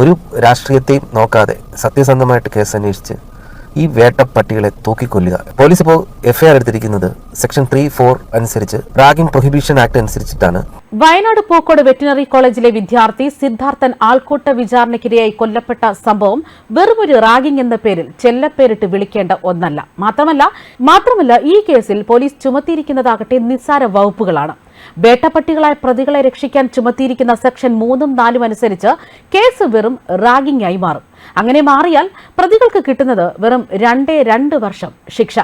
ഒരു രാഷ്ട്രീയത്തെയും നോക്കാതെ സത്യസന്ധമായിട്ട് കേസ് അന്വേഷിച്ച് ഈ വേട്ടപ്പട്ടികളെ തൂക്കിക്കൊല്ലുക. പോലീസ് ഇപ്പോൾ എഫ്ഐആർ എടുത്തിരിക്കുന്നത് സെക്ഷൻ ത്രീ ഫോർ അനുസരിച്ച് റാഗിംഗ് പ്രൊഹിബിഷൻ ആക്ട് അനുസരിച്ചിട്ടാണ്. വയനാട് പൂക്കോട് വെറ്റിനറി കോളേജിലെ വിദ്യാർത്ഥി സിദ്ധാർത്ഥൻ ആൾക്കൂട്ട വിചാരണയ്ക്കിരയായി കൊല്ലപ്പെട്ട സംഭവം വെറുമൊരു റാഗിംഗ് എന്ന പേരിൽ ചെല്ലപ്പേരിട്ട് വിളിക്കേണ്ട ഒന്നല്ല. മാത്രമല്ല മാത്രമല്ല ഈ കേസിൽ പോലീസ് ചുമത്തിയിരിക്കുന്നതാകട്ടെ നിസ്സാര വകുപ്പുകളാണ്. വേട്ടപ്പട്ടികളായ പ്രതികളെ രക്ഷിക്കാൻ ചുമത്തിയിരിക്കുന്ന സെക്ഷൻ മൂന്നും നാലും അനുസരിച്ച് കേസ് വെറും റാഗിംഗ് ആയി മാറും. അങ്ങനെ മാറിയാൽ പ്രതികൾക്ക് കിട്ടുന്നത് വെറും രണ്ടേ രണ്ട് വർഷം ശിക്ഷ.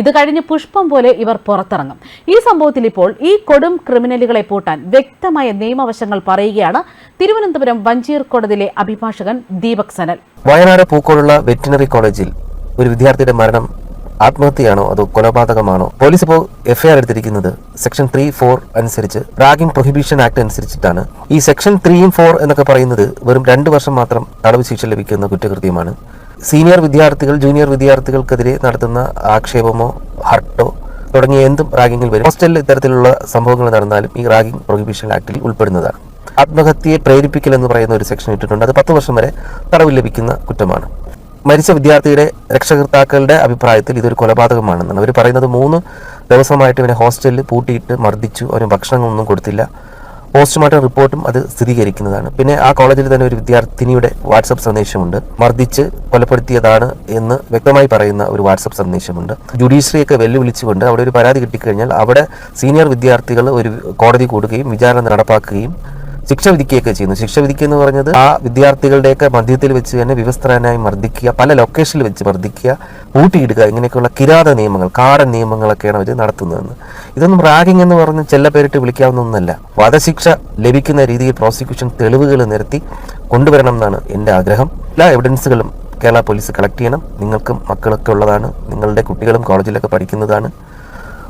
ഇത് കഴിഞ്ഞ് പുഷ്പം പോലെ ഇവർ പുറത്തിറങ്ങും. ഈ സംഭവത്തിൽ ഇപ്പോൾ ഈ കൊടും ക്രിമിനലുകളെ പൂട്ടാൻ വ്യക്തമായ നിയമവശങ്ങൾ പറയുകയാണ് തിരുവനന്തപുരം വഞ്ചിയൂർ കോടതിയിലെ അഭിഭാഷകൻ ദീപക് സനൽ. വയനാട് പൂക്കോടുള്ള വെറ്റിനറി കോളേജിൽ ഒരു വിദ്യാർത്ഥിയുടെ മരണം ആത്മഹത്യയാണോ അതോ കൊലപാതകമാണോ? പോലീസ് ഇപ്പോൾ എഫ്ഐആർ എടുത്തിരിക്കുന്നത് സെക്ഷൻ ത്രീ ഫോർ അനുസരിച്ച് റാഗിംഗ് പ്രൊഹിബിഷൻ ആക്ട് അനുസരിച്ചിട്ടാണ്. ഈ സെക്ഷൻ ത്രീയും ഫോർ എന്നൊക്കെ പറയുന്നത് വെറും രണ്ട് വർഷം മാത്രം തടവ് ശിക്ഷ ലഭിക്കുന്ന കുറ്റകൃത്യമാണ്. സീനിയർ വിദ്യാർത്ഥികൾ ജൂനിയർ വിദ്യാർത്ഥികൾക്കെതിരെ നടത്തുന്ന ആക്ഷേപമോ ഹർട്ടോ തുടങ്ങിയ എന്തും റാഗിങ്ങിൽ വരും. ഹോസ്റ്റലിൽ ഇത്തരത്തിലുള്ള സംഭവങ്ങൾ നടന്നാലും ഈ റാഗിംഗ് പ്രൊഹിബിഷൻ ആക്ടിൽ ഉൾപ്പെടുന്നതാണ്. ആത്മഹത്യയെ പ്രേരിപ്പിക്കൽ എന്ന് പറയുന്ന ഒരു സെക്ഷൻ ഇട്ടിട്ടുണ്ട്. അത് പത്ത് വർഷം വരെ തടവ് ലഭിക്കുന്ന കുറ്റമാണ്. മരിച്ച വിദ്യാർത്ഥിയുടെ രക്ഷകർത്താക്കളുടെ അഭിപ്രായത്തിൽ ഇതൊരു കൊലപാതകമാണെന്നാണ്. അവർ പറയുന്നത് മൂന്ന് ദിവസമായിട്ട് ഇവനെ ഹോസ്റ്റലിൽ പൂട്ടിയിട്ട് മർദ്ദിച്ചു. അവന് ഭക്ഷണങ്ങളൊന്നും കൊടുത്തില്ല. പോസ്റ്റ്മോർട്ടം റിപ്പോർട്ടും അത് സ്ഥിരീകരിക്കുന്നതാണ്. പിന്നെ ആ കോളേജിൽ തന്നെ ഒരു വിദ്യാർത്ഥിനിയുടെ വാട്സപ്പ് സന്ദേശമുണ്ട്. മർദ്ദിച്ച് കൊലപ്പെടുത്തിയതാണ് എന്ന് വ്യക്തമായി പറയുന്ന ഒരു വാട്സപ്പ് സന്ദേശമുണ്ട്. ജുഡീഷ്യറിയൊക്കെ വെല്ലുവിളിച്ചുകൊണ്ട് അവിടെ ഒരു പരാതി കിട്ടിക്കഴിഞ്ഞാൽ അവിടെ സീനിയർ വിദ്യാർത്ഥികൾ ഒരു കോടതി കൂടുകയും വിചാരണ നടപ്പാക്കുകയും ശിക്ഷ വിധിക്കുകയൊക്കെ ചെയ്യുന്നു. ശിക്ഷ വിധിക്കുക എന്ന് പറഞ്ഞത് ആ വിദ്യാർത്ഥികളുടെയൊക്കെ മധ്യത്തിൽ വെച്ച് തന്നെ വിവസ്ത്രനായി മർദ്ദിക്കുക പല ലൊക്കേഷനിൽ വെച്ച് മർദ്ദിക്കുക ഊട്ടിയിടുക ഇങ്ങനെയൊക്കെയുള്ള കിരാത നിയമങ്ങൾ കാടൻ നിയമങ്ങളൊക്കെയാണ് അവർ നടത്തുന്നതെന്ന്. ഇതൊന്നും റാഗിംഗ് എന്ന് പറഞ്ഞ് ചെല്ലപ്പേരിട്ട് വിളിക്കാവുന്ന ഒന്നല്ല. വധശിക്ഷ ലഭിക്കുന്ന രീതിയിൽ പ്രോസിക്യൂഷൻ തെളിവുകൾ നിരത്തി കൊണ്ടുവരണം എന്നാണ് എന്റെ ആഗ്രഹം. എല്ലാ എവിഡൻസുകളും കേരള പോലീസ് കളക്ട് ചെയ്യണം. നിങ്ങൾക്കും മക്കളൊക്കെ ഉള്ളതാണ്. നിങ്ങളുടെ കുട്ടികളും കോളേജിലൊക്കെ പഠിക്കുന്നതാണ്.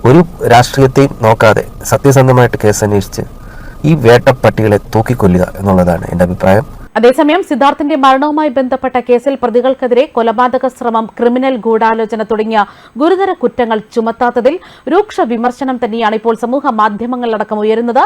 ഒരു രാഷ്ട്രീയത്തെയും നോക്കാതെ സത്യസന്ധമായിട്ട് കേസ് അന്വേഷിച്ച് ഈ വേട്ടപ്പട്ടികളെ തൂക്കിക്കൊല്ലുക എന്നുള്ളതാണ് എന്റെ അഭിപ്രായം. അതേസമയം സിദ്ധാർത്ഥിന്റെ മരണവുമായി ബന്ധപ്പെട്ട കേസിൽ പ്രതികൾക്കെതിരെ കൊലപാതക ശ്രമം ക്രിമിനൽ ഗൂഢാലോചന തുടങ്ങിയ ഗുരുതര കുറ്റങ്ങൾ ചുമത്താത്തതിൽ രൂക്ഷ വിമർശനം തന്നെയാണ് ഇപ്പോൾ സമൂഹ മാധ്യമങ്ങളിലടക്കം ഉയരുന്നത്.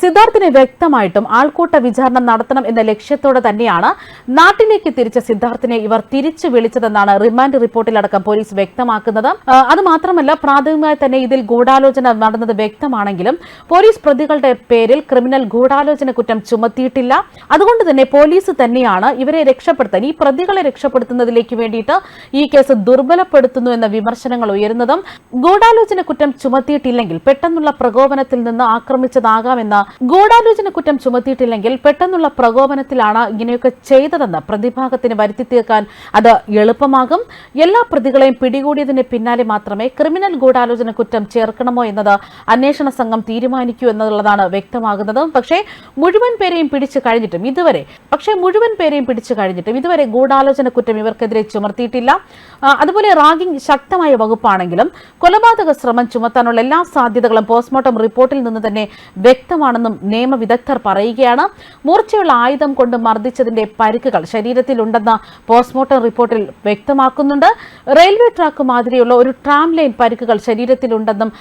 സിദ്ധാർത്ഥിനെ വ്യക്തമായിട്ടും ആൾക്കൂട്ട വിചാരണ നടത്തണം എന്ന ലക്ഷ്യത്തോടെ തന്നെയാണ് നാട്ടിലേക്ക് തിരിച്ച സിദ്ധാർത്ഥിനെ ഇവർ തിരിച്ചു വിളിച്ചതെന്നാണ് റിമാൻഡ് റിപ്പോർട്ടിലടക്കം പോലീസ് വ്യക്തമാക്കുന്നത്. അതുമാത്രമല്ല അത് മാത്രമല്ല പ്രാഥമികമായി തന്നെ ഇതിൽ ഗൂഢാലോചന നടന്നത് വ്യക്തമാണെങ്കിലും പോലീസ് പ്രതികളുടെ പേരിൽ ക്രിമിനൽ ഗൂഢാലോചന കുറ്റം ചുമത്തിയിട്ടില്ല. അതുകൊണ്ട് തന്നെ പോലീസ് തന്നെയാണ് ഇവരെ രക്ഷപ്പെടുത്താൻ ഈ പ്രതികളെ രക്ഷപ്പെടുത്തുന്നതിലേക്ക് വേണ്ടിയിട്ട് ഈ കേസ് ദുർബലപ്പെടുത്തുന്നു എന്ന വിമർശനങ്ങൾ ഉയരുന്നതും ഗൂഢാലോചന കുറ്റം ചുമത്തിയിട്ടില്ലെങ്കിൽ പെട്ടെന്നുള്ള പ്രകോപനത്തിൽ നിന്ന് ആക്രമിച്ചതാകാമെന്ന് ഗൂഢാലോചന കുറ്റം ചുമത്തിയിട്ടില്ലെങ്കിൽ പെട്ടെന്നുള്ള പ്രകോപനത്തിലാണ് ഇങ്ങനെയൊക്കെ ചെയ്തതെന്ന് പ്രതിഭാഗത്തിന് വരുത്തി തീർക്കാൻ അത് എളുപ്പമാകും. എല്ലാ പ്രതികളെയും പിടികൂടിയതിന് പിന്നാലെ മാത്രമേ ക്രിമിനൽ ഗൂഢാലോചന കുറ്റം ചേർക്കണമോ എന്നത് അന്വേഷണ സംഘം തീരുമാനിക്കൂ എന്നുള്ളതാണ് വ്യക്തമാകുന്നത്. പക്ഷേ മുഴുവൻ പേരെയും പിടിച്ചു കഴിഞ്ഞിട്ടും ഇതുവരെ പക്ഷേ മുഴുവൻ പേരെയും പിടിച്ചു കഴിഞ്ഞിട്ടും ഇതുവരെ ഗൂഢാലോചന കുറ്റം ഇവർക്കെതിരെ ചുമർത്തിയിട്ടില്ല. അതുപോലെ റാഗിംഗ് ശക്തമായ വകുപ്പാണെങ്കിലും കൊലപാതക ശ്രമം ചുമത്താനുള്ള എല്ലാ സാധ്യതകളും പോസ്റ്റ്മോർട്ടം റിപ്പോർട്ടിൽ നിന്ന് തന്നെ വ്യക്തമാണെന്നും നിയമവിദഗ്ധർ പറയുകയാണ്. മൂർച്ചയുള്ള ആയുധം കൊണ്ട് മർദ്ദിച്ചതിന്റെ പരിക്കുകൾ ശരീരത്തിലുണ്ടെന്ന പോസ്റ്റ്മോർട്ടം റിപ്പോർട്ടിൽ വ്യക്തമാക്കുന്നുണ്ട്. റെയിൽവേ ട്രാക്ക് മാതിരിയുള്ള ഒരു ട്രാം ലൈൻ പരിക്കുകൾ ശരീരത്തിലുണ്ടെന്നും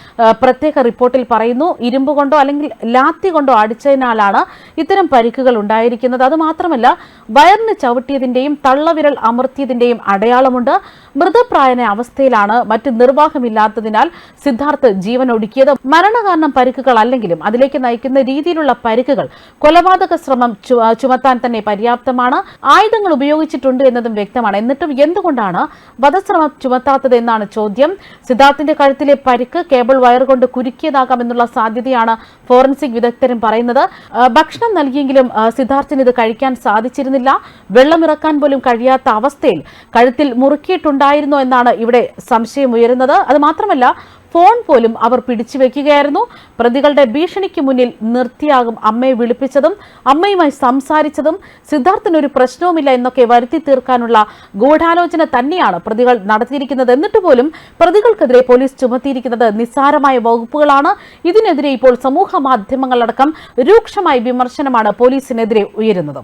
പ്രത്യേക റിപ്പോർട്ടിൽ പറയുന്നു. ഇരുമ്പ് കൊണ്ടോ അല്ലെങ്കിൽ ലാത്തി കൊണ്ടോ അടിച്ചതിനാലാണ് ഇത്തരം പരിക്കുകൾ ഉണ്ടായിരിക്കുന്നത്. അത് മാത്രമല്ല വയറിന് ചവിട്ടിയതിന്റെയും തള്ളവിരൽ അമർത്തിയതിന്റെയും അടയാളമുണ്ട്. മൃതപ്രായന അവസ്ഥയിലാണ് മറ്റ് നിർവാഹമില്ലാത്തതിനാൽ സിദ്ധാർത്ഥ് ജീവൻ ഒടുക്കിയത് മരണകാരണം പരിക്കുകൾ അല്ലെങ്കിലും അതിലേക്ക് നയിക്കുന്ന രീതിയിലുള്ള പരിക്കുകൾ കൊലപാതക ശ്രമം ചുമത്താൻ തന്നെ പര്യാപ്തമാണ്. ആയുധങ്ങൾ ഉപയോഗിച്ചിട്ടുണ്ട് എന്നതും വ്യക്തമാണ്. എന്നിട്ടും എന്തുകൊണ്ടാണ് വധശ്രമം ചുമത്താത്തത് എന്നാണ് ചോദ്യം. സിദ്ധാർത്ഥിന്റെ കഴുത്തിലെ പരിക്ക് കേബിൾ വയർ കൊണ്ട് കുരുക്കിയതാകാം എന്നുള്ള സാധ്യതയാണ് ഫോറൻസിക് വിദഗ്ധരും പറയുന്നത്. ഭക്ഷണം നൽകിയെങ്കിലും സിദ്ധാർത്ഥിന് ഇത് കഴിക്കാൻ സാധിച്ചിരുന്നില്ല. വെള്ളമിറക്കാൻ പോലും കഴിയാത്ത അവസ്ഥയിൽ കഴുത്തിൽ മുറുക്കിയിട്ടുണ്ടായിരുന്നു എന്നാണ് ഇവിടെ സംശയമുയരുന്നത് അത് മാത്രമല്ല ഫോൺ പോലും അവർ പിടിച്ചു വെക്കുകയായിരുന്നു. പ്രതികളുടെ ഭീഷണിക്ക് മുന്നിൽ നിർത്തിയാകും അമ്മയെ വിളിപ്പിച്ചതും അമ്മയുമായി സംസാരിച്ചതും. സിദ്ധാർത്ഥിന് ഒരു പ്രശ്നവുമില്ല എന്നൊക്കെ വരുത്തി തീർക്കാനുള്ള ഗൂഢാലോചന തന്നെയാണ് പ്രതികൾ നടത്തിയിരിക്കുന്നത്. എന്നിട്ട് പോലും പ്രതികൾക്കെതിരെ പോലീസ് ചുമത്തിയിരിക്കുന്നത് നിസ്സാരമായ വകുപ്പുകളാണ്. ഇതിനെതിരെ ഇപ്പോൾ സമൂഹ മാധ്യമങ്ങളടക്കം രൂക്ഷമായ വിമർശനമാണ് പോലീസിനെതിരെ ഉയരുന്നത്.